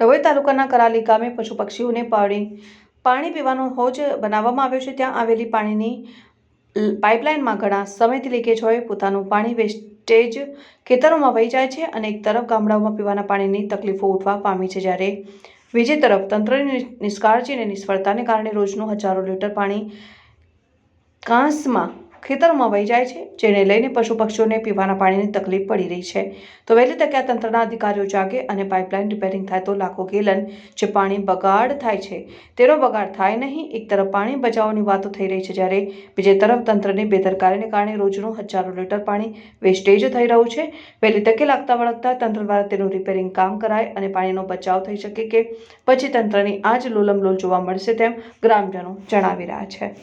ડભોઈ તાલુકાના કરાલી ગામે પશુ પક્ષીઓને પાણી પાણી પીવાનો હોજ બનાવવામાં આવ્યો છે. ત્યાં આવેલી પાણીની પાઇપલાઇનમાં ઘણા સમયથી લીકેજ હોય, પોતાનું પાણી વેસ્ટેજ ખેતરોમાં વહી જાય છે અને એક તરફ ગામડાઓમાં પીવાના પાણીની તકલીફો ઉઠવા પામી છે. જ્યારે બીજી તરફ તંત્રની નિષ્કાળજી અને નિષ્ફળતાને કારણે રોજનું હજારો લીટર પાણી કાંસમાં ખેતરોમાં વહી જાય છે, જેને લઈને પશુ પક્ષીઓને પીવાના પાણીની તકલીફ પડી રહી છે. તો વહેલી તકે તંત્રના અધિકારીઓ જાગે અને પાઇપલાઇન રિપેરિંગ થાય તો લાખો ગેલન જે પાણી બગાડ થાય છે, તેનો બગાડ થાય નહીં. એક તરફ પાણી બચાવવાની વાતો થઈ રહી છે જ્યારે બીજી તરફ તંત્રની બેદરકારીને કારણે રોજનું હજારો લીટર પાણી વેસ્ટેજ થઈ રહ્યું છે. વહેલી તકે લાગતા વળગતા તંત્ર દ્વારા તેનું રિપેરિંગ કામ કરાય અને પાણીનો બચાવ થઈ શકે કે પછી તંત્રની આ જ લોલમલોલ જોવા મળશે તેમ ગ્રામજનો જણાવી રહ્યા છે.